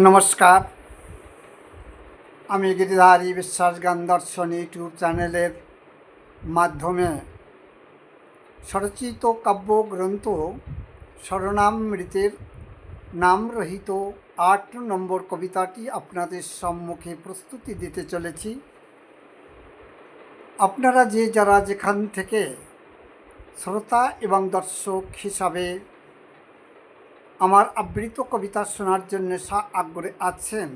নমস্কার। আমি গিরিধারী বিশ্বাস গান দর্শন ইউটিউব চ্যানেলের মাধ্যমে স্বরচিত কাব্যগ্রন্থ স্বরনামৃতের নামরহিত আট নম্বর কবিতাটি আপনাদের সম্মুখে প্রস্তুতি দিতে চলেছি। আপনারা যে যারা যেখান থেকে শ্রোতা এবং দর্শক হিসাবে আমার আবৃত কবিতা শোনার জন্য সা আগ্রহে আছেন।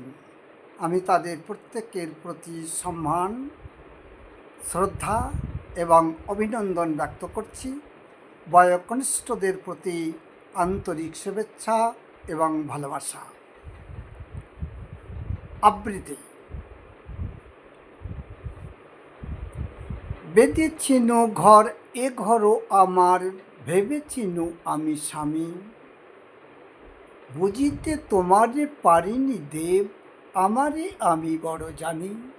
আমি তাদের প্রত্যেকের প্রতি সম্মান, শ্রদ্ধা এবং অভিনন্দন ব্যক্ত করছি। বয়কনিষ্ঠদের প্রতি আন্তরিক শুভেচ্ছা এবং ভালোবাসা। আবৃত্তি বেঁধেছিনু ঘর, এ ঘরও আমার, ভেবেছিনু আমি স্বামী। বুঝিতে তোমারে পারিনি দেব, আমারে আমি বড় জানি।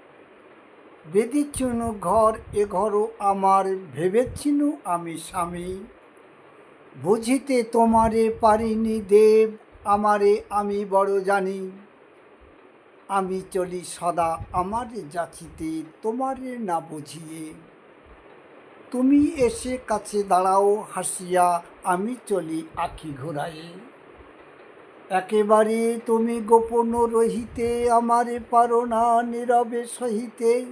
বেদিছিনু ঘর, এ ঘরও আমার, ভেবেছিনু আমি স্বামী। বুঝিতে তোমারে পারিনি দেব, আমারে আমি বড় জানি। আমি চলি সদা আমারে যাচিতে, তোমারে না বুঝিয়ে। তুমি এসে কাছে দাঁড়াও হাসিয়া, আমি চলি আখি ঘোরায়ে। একেবারে তুমি গোপন রহিতে আমারে পারো না, নীরবে সহিতে।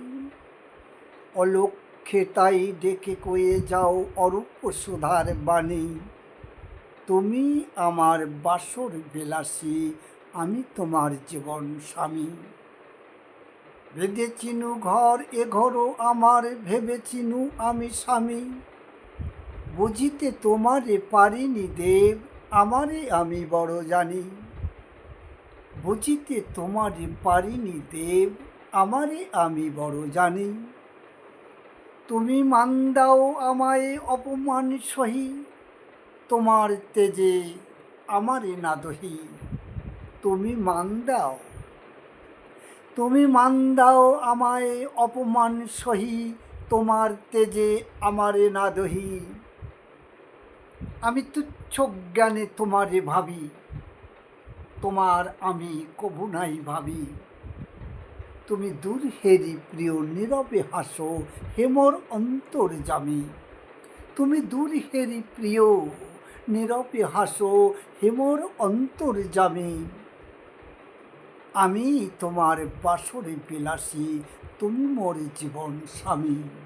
অলক্ষে তাই ডেকে কয়ে যাও অরূপ সুধার বাণী। তুমি আমার বাসর বিলাসী, আমি তোমার জীবন স্বামী। বেঁধেছিনু ঘর, এ ঘরও আমার ভেবেছিনু আমি স্বামী। বুঝিতে তোমারে পারিনি দেব আমারে আমি বড় জানি। বুঝিতে তোমারে পারিনি দেব আমারে আমি বড় জানি। তুমি মান দাও আমায় অপমান সহি, তোমার তেজে আমারে না দহি। তুমি মান দাও, তুমি মান দাও আমায় অপমান সহি, তোমার তেজে আমারে না দহি। আমি তুচ্ছ জ্ঞানে তোমারে ভাবি, তোমার আমি কবু নাই ভাবি। তুমি দূর হেরি প্রিয় নীরবে হাসো হেমর অন্তর জামি। তুমি দূর হেরি প্রিয় নীরবে হাসো হেমর অন্তর জামি। আমি তোমার বাসরে বিলাসী, তুমি মোর জীবন স্বামী।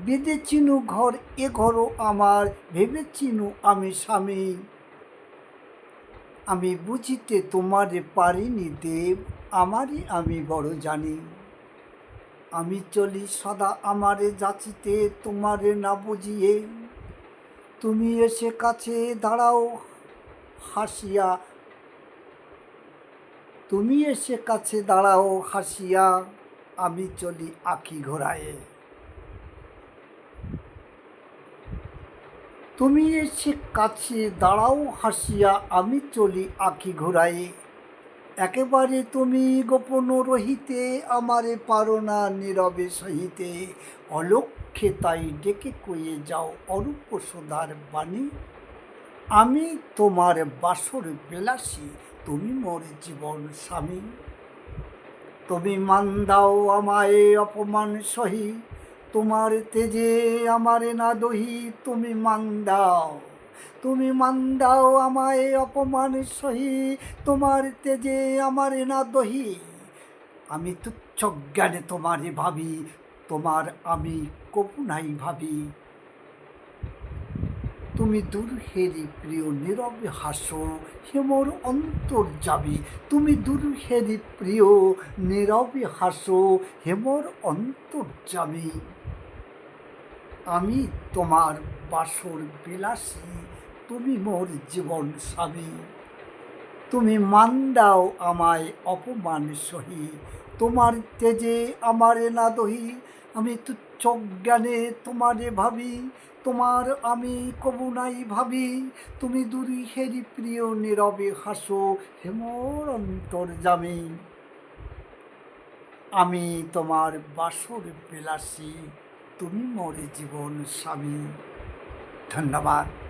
বেঁধেছিনু ঘর, এ ঘরও আমার ভেবে চিনু আমি স্বামী। আমি বুঝিতে তোমারে পারিনি দেব, আমারই আমি বড় জানি। আমি চলি সদা আমারে যাচিতে, তোমারে না বুঝিয়ে। তুমি এসে কাছে দাঁড়াও, হাসিয়া। তুমি এসে কাছে দাঁড়াও, হাসিয়া। আমি চলি আঁকি ঘোরায়ে তুমি এসে কাছে দাঁড়াও, হাসিয়া আমি চলি আঁকি ঘোরায়ে একেবারে তুমি গোপন রহিতে, আমারে পারো না নীরবে সহিতে। অলক্ষে তাই ডেকে কয়ে যাও অরূপ সুধার বাণী। আমি তোমার বাসর বিলাসী, তুমি মোর জীবন স্বামী। তুমি মান দাও আমায় অপমান সহি তোমার তেজে আমারে না দহি, তুমি মান দাও। তুমি মান দাও আমায় অপমান সহি তোমার তেজে আমারে না দহি। আমি তুচ্ছ জ্ঞানে তোমারে ভাবি, তোমার আমি কবু নাই ভাবি। তুমি দুর্হেরি প্রিয় নীরবে হাসো হেমর অন্তর যাবি। তুমি দুর্হেরি প্রিয় নীরবে হাসো হেমর অন্তর যাবি। আমি তোমার বাসর বিলাসী, তুমি মোর জীবন স্বামী তুমি মান দাও আমায় অপমান সহি, তোমার তেজে আমারে না দহি, আমি তুচ্ছ জ্ঞানে তোমারে ভাবি, তোমার আমি কবু নাই ভাবি, তুমি দূরি হেরি প্রিয় নীরবে হাসো হেমর অন্তর জামি। আমি তোমার বাসর বিলাসী তুমি মোর জীবন স্বামী। ধন্যবাদ।